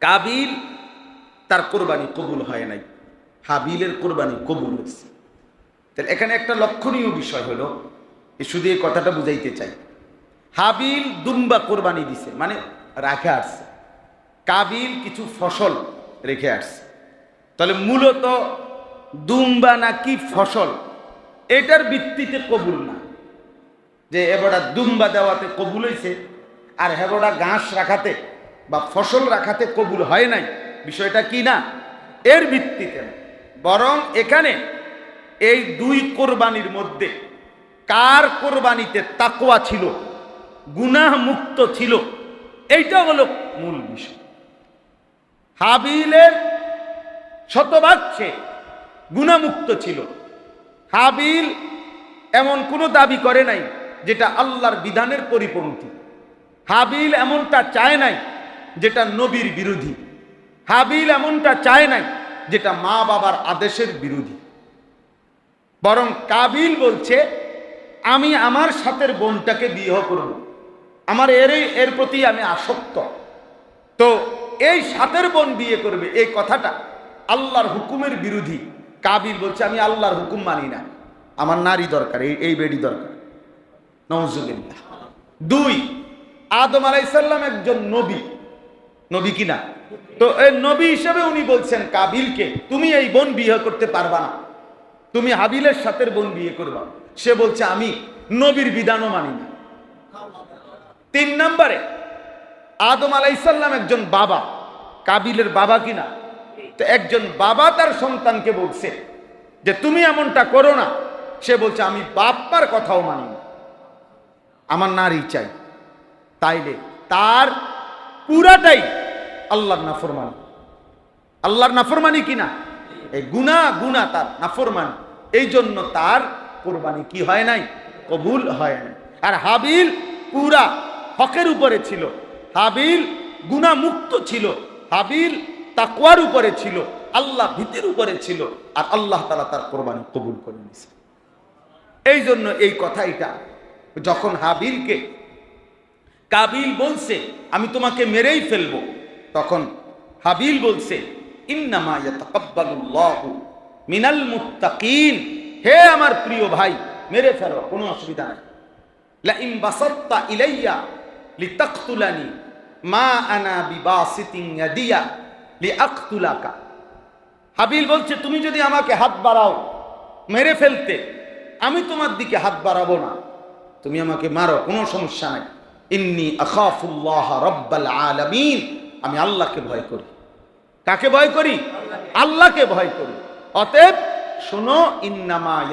কাবিল তার কোরবানি কবুল হয় নাই। হাবিলের কোরবানি কবুল হয়েছে। তাহলে এখানে একটা লক্ষণীয় বিষয় হলো, এ শুধু এই কথাটা বুঝাইতে চাই। হাবিল দুম্বা কোরবানি দিছে মানে রাখে আসছে। কাবিল কিছু ফসল রেখে আসছে। তাহলে মূলত দুম্বা নাকি ফসল, এটার ভিত্তিতে কবুল না। যে এবারটা দুম্বা দেওয়াতে কবুল হয়েছে আর হেবড়া ঘাস রাখাতে বা ফসল রাখাতে কবুল হয় নাই, বিষয়টা কি না? এর ভিত্তিতে বরং এখানে এই দুই কোরবানির মধ্যে কার কোরবানিতে তাকোয়া ছিল গুনাহ মুক্ত ছিল এইটা হলো মূল বিষয়। হাবিলের শতভাগ সে গুণামুক্ত ছিল। হাবিল এমন কোনো দাবি করে নাই যেটা আল্লাহর বিধানের পরিপন্থী। হাবিল এমনটা চায় নাই যেটা নবীর বিরোধী। হাবিল এমনটা চায় নাই যেটা মা বাবার আদেশের বিরোধী। বরং কাবিল বলছে, আমি আমার সাথের বোনটাকে বিবাহ করব। আমার এর এর প্রতি আমি আসক্ত। তো এই সাতের বোন বিয়ে করবে। এই কথাটা আল্লাহর হুকুমের বিরোধী। কাবিল বলছে, আমি আল্লাহর হুকুম মানি না। আমার নারী দরকার, এই এই বেডি দরকার। নওজুবিল্লাহ দুই, আদম আলাইসাল্লাম একজন নবী। নবী কিনা? তো এই নবী হিসেবে উনি বলছেন, কাবিলকে তুমি এই বোন বিয়ে করতে পারবা না। তুমি হাবিলের সাথের বোন বিয়ে করবা। সে বলছে, আমি নবীর বিধানও মানি না। তিন নম্বরে, আদম আলাইসাল্লাম একজন বাবা। কাবিলের বাবা কিনা? তো একজন বাবা তার সন্তানকে বলছে যে, তুমি এমনটা করো না। সে বলছে, আমি বাপ্পার কথাও মানি না। আমার নারী চাই। তাইলে তার পুরাটাই আল্লাহর নাফরমানি। আল্লাহর নাফরমানি কিনা এই গুনা গুনা তার নাফরমানি। এই জন্য তার কোরবানি কি হয় নাই? কবুল হয় নাই। আর হাবিল পুরা হকের উপরে ছিল। হাবিল গুনা মুক্ত ছিল। হাবিল তাকওয়ার উপরে ছিল। আল্লাহ ভীতির উপরে ছিল। আর আল্লাহ তালা তার কোরবানি কবুল করে নিয়েছে। এই জন্য এই কথা এটা যখন হাবিলকে কাবিল বলছে, আমি তোমাকে মেরেই ফেলব। তখন হাবিল বলছে মিনাল মুত্তাকিন। হে আমার প্রিয় ভাই, মেরে ফেলো, কোনো অসুবিধা নাই। লা ইন বাসাত্তা ইলাইয়া লিতাকতুলানি মা আনা বিবাসিতিন ইয়াদিয়া লিআকতুলাকা। হাবিল বলছে, তুমি যদি আমাকে হাত বাড়াও মেরে ফেলতে, আমি তোমার দিকে হাত বাড়াবো না। তুমি আমাকে মারো, কোনো সমস্যা নাই। ইন্নি আখাফুল্লাহ রব্বাল আলামিন। আমি আল্লাহকে ভয় করি। কাকে ভয় করি? আল্লাহকে ভয় করি। অতএব শোনো, ইন্নামা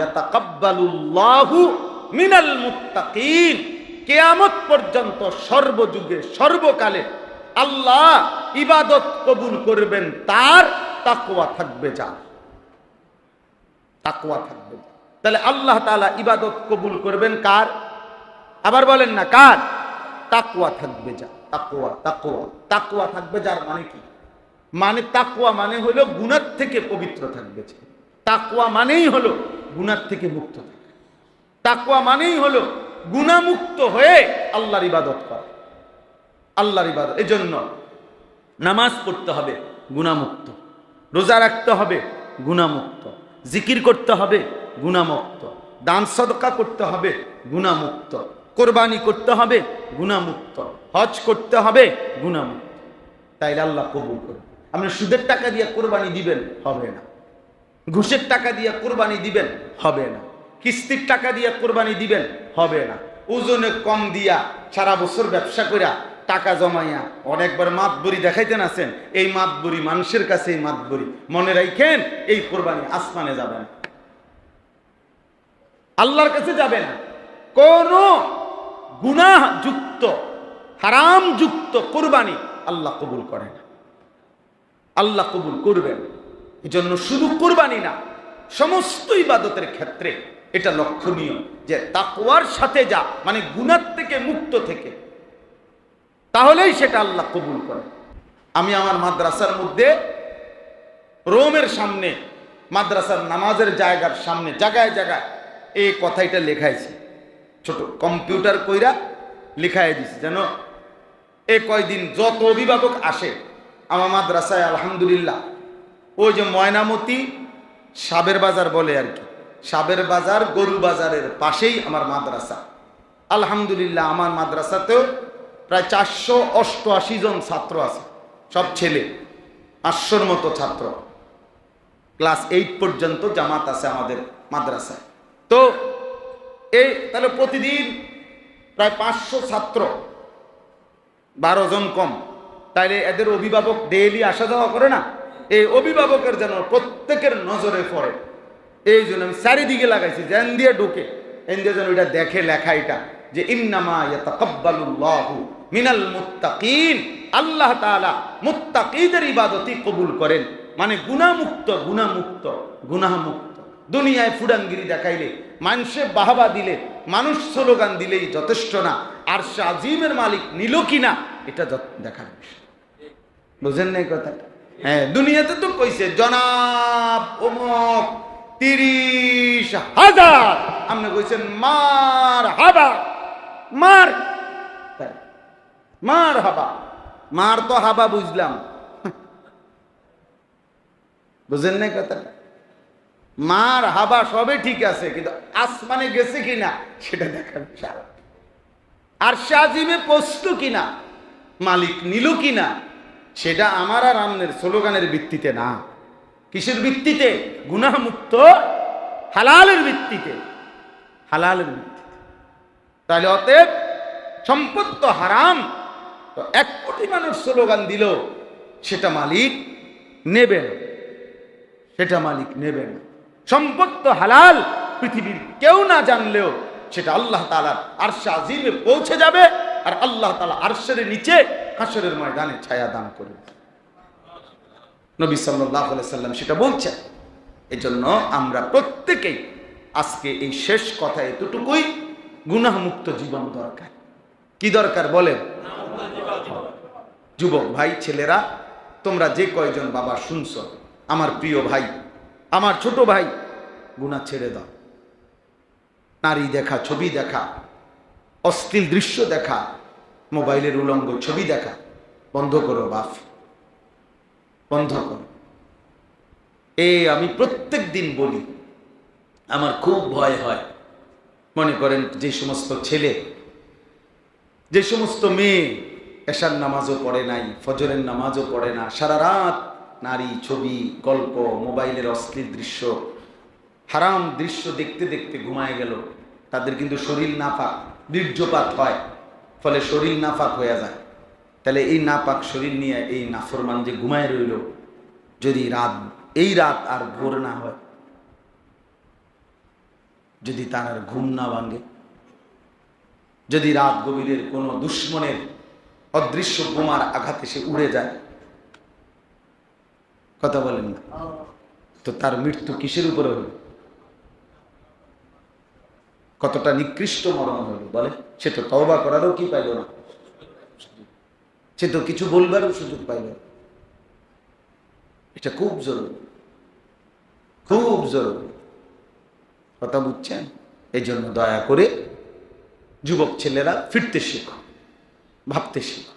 মিনাল মুত্তাকিন। কিয়ামত পর্যন্ত সর্বযুগে, সর্বকালে আল্লাহ ইবাদত কবুল করবেন, তার তাকওয়া থাকবে যা। তাকওয়া থাকবে। তাহলে আল্লাহ তাআলা ইবাদত কবুল করবেন কার? আবার বলেন না, কার? তাকওয়া থাকবে যা, তাকওয়া তাকওয়া তাকুয়া থাকবে যার মানে কি? মানে তাকুয়া মানে হলো গুণার থেকে পবিত্র থাকবে যে। তাকওয়া মানেই হলো গুণার থেকে মুক্ত থাকা। তাকওয়া মানেই হলো গুণামুক্ত হয়ে আল্লাহর ইবাদত করা। আল্লাহর ইবাদত, এজন্য নামাজ পড়তে হবে গুণামুক্ত রোজা রাখতে হবে গুণামুক্ত জিকির করতে হবে গুণামুক্ত দান সদকা করতে হবে গুণামুক্ত কোরবানি করতে হবে গুণামুক্ত হজ করতে হবে গুণামুক্ত তাইলে আল্লাহ কবুল করবে আপনি সুদের টাকা দিয়ে কোরবানি দিবেন, হবে না। ঘুষের টাকা দিয়ে কোরবানি দিবেন, হবে না। কিস্তির টাকা দিয়ে কোরবানি দিবেন, হবে না। ওজনে কম দিয়া সারা বছর ব্যবসা কইরা টাকা জমাইয়া অনেকবার মাতবরি দেখাইতেন আছেন, এই মাতবরি মানুষের কাছে এই মাতবরি। মনে রাখেন এই কোরবানি আসমানে যাবে না। আল্লাহর কাছে যাবে না। কোন গুনাহ যুক্ত হারাম যুক্ত কোরবানি আল্লাহ কবুল করে না আল্লাহ কবুল করবেন। জন্য শুধু কোরবানি না, সমস্ত ইবাদতের ক্ষেত্রে এটা লক্ষণীয় যে তাকওয়ার সাথে যা মানে গুনার থেকে মুক্ত থেকে, তাহলেই সেটা আল্লাহ কবুল করে আমি আমার মাদ্রাসার মধ্যে রোমের সামনে, মাদ্রাসার নামাজের জায়গার সামনে, জায়গায় জায়গায় এই কথাইটা লেখাইছি। ছোট, কম্পিউটার কইরা লেখাই দিছি, যেন এ কয়দিন যত অভিভাবক আসে আমার মাদ্রাসায়, আলহামদুলিল্লাহ, ওই যে ময়নামতি সাবের বাজার বলে আর কি, সাবের বাজার গরু বাজারের পাশেই আমার মাদ্রাসা। আলহামদুলিল্লাহ, আমার মাদ্রাসাতেও প্রায় চারশো অষ্টআশি জন ছাত্র আছে, সব ছেলে, পাঁচশোর মতো ছাত্র। ক্লাস এইট পর্যন্ত জামাত আছে আমাদের মাদ্রাসায়। তো এই, তাহলে প্রতিদিন প্রায় পাঁচশো ছাত্র, বারো জন কম। তাইলে এদের অভিভাবক ডেইলি আসা যাওয়া করে না? এই অভিভাবকের যেন প্রত্যেকের নজরে পড়ে। এই জন্য আমি চারিদিকে লাগাইছি জ্যান দিয়ে ঢুকে। এন দিয়ে যেন ওইটা দেখে লেখা এটা, যে ইন্নামা ইয়াতাকাব্বালুল্লাহু মিনাল মুত্তাকিন। আল্লাহ তাআলা মুত্তাকিদের ইবাদতই কবুল করেন। মানে গুনাহমুক্ত গুনাহমুক্ত গুনাহমুক্ত। দুনিয়ায় ফুডাঙ্গিরি দেখাইলে মানুষে বাহাবা দিলে, মানুষ স্লোগান দিলেই যথেষ্ট না, আর সে আজিমের মালিক নিল কিনা, এটা যত- দেখার বিষয়। বুঝেন নাই কথা? হ্যাঁ দুনিয়াতে তো কইছে, জনাব অমুক তিরিশ হাজার। আপনি কইছেন, মার হাবা। মার। মার হাবা। মার তো হাবা বুঝলাম। বুঝেন নাই কথাটা? মার, হাবা সবে ঠিক আছে, কিন্তু আসমানে গেছে কিনা সেটা দেখার বিষয় আর শাজিমে পৌঁছল কিনা, মালিক নিল কিনা, সেটা আমার আর আমনের স্লোগানের ভিত্তিতে না। কিসের ভিত্তিতে? গুনাহমুক্ত, হালালের ভিত্তিতে। হালালের ভিত্তিতে। তাহলে অতএব সম্পদ তো হারাম, তো এক কোটি মানুষ স্লোগান দিল, সেটা মালিক নেবেন সেটা মালিক নেবেন সম্পদ তো হালাল পৃথিবীর কেউ না জানলেও সেটা আল্লাহ তালার আরশে আজিমে পৌঁছে যাবে আর আল্লাহ তালা আরশের নিচে হাসরের ময়দানে ছায়া দান করবে। নবী সাল্লাহ সাল্লাম সেটা বলছেন। এজন্য আমরা প্রত্যেকেই আজকে এই শেষ কথা এতটুকুই গুনাহমুক্ত জীবন দরকার। কি দরকার বলেন? যুবক ভাই, ছেলেরা, তোমরা যে কয়জন বাবা শুনছ, আমার প্রিয় ভাই আমার ছোট ভাই গুণা ছেড়ে দাও। নারী দেখা, ছবি দেখা, অশ্লীল দৃশ্য দেখা, মোবাইলের উলঙ্গ ছবি দেখা, বন্ধ করো বাপ। বন্ধ করো। এ আমি প্রত্যেক দিন বলি, আমার খুব ভয় হয়। মনে করেন যে সমস্ত ছেলে, যে সমস্ত মেয়ে, এশার নামাজও পড়ে নাই, ফজরের নামাজও পড়ে না, সারা রাত নারী ছবি, গল্প, মোবাইলের অশ্লীল দৃশ্য, হারাম দৃশ্য দেখতে দেখতে ঘুমায় গেল। তাদের কিন্তু শরীর নাপাক বীর্যপাত হয়, ফলে শরীর নাপাক হয়ে যায়। তাহলে এই নাপাক শরীর নিয়ে এই নাফরমান যে ঘুমায় রইল, যদি রাত, এই রাত আর ভোর না হয়, যদি তার আর ঘুম না ভাঙে, যদি রাত গভীরের কোনো দুশ্মনের অদৃশ্য বোমার আঘাতে সে উড়ে যায় কথা বলেন না। তো তার মৃত্যু কিসের উপরে হলো কতটা নিকৃষ্ট মরণ হলো বলে? সে তো তওবা করারও কি পাইল না? সে তো কিছু বলবারও সুযোগ পাইল এটা খুব জরুরি। খুব জরুরি। কথা বুঝছেন? এই জন্য দয়া করে যুবক ছেলেরা ফিরতে শেখো ভাবতে শেখো।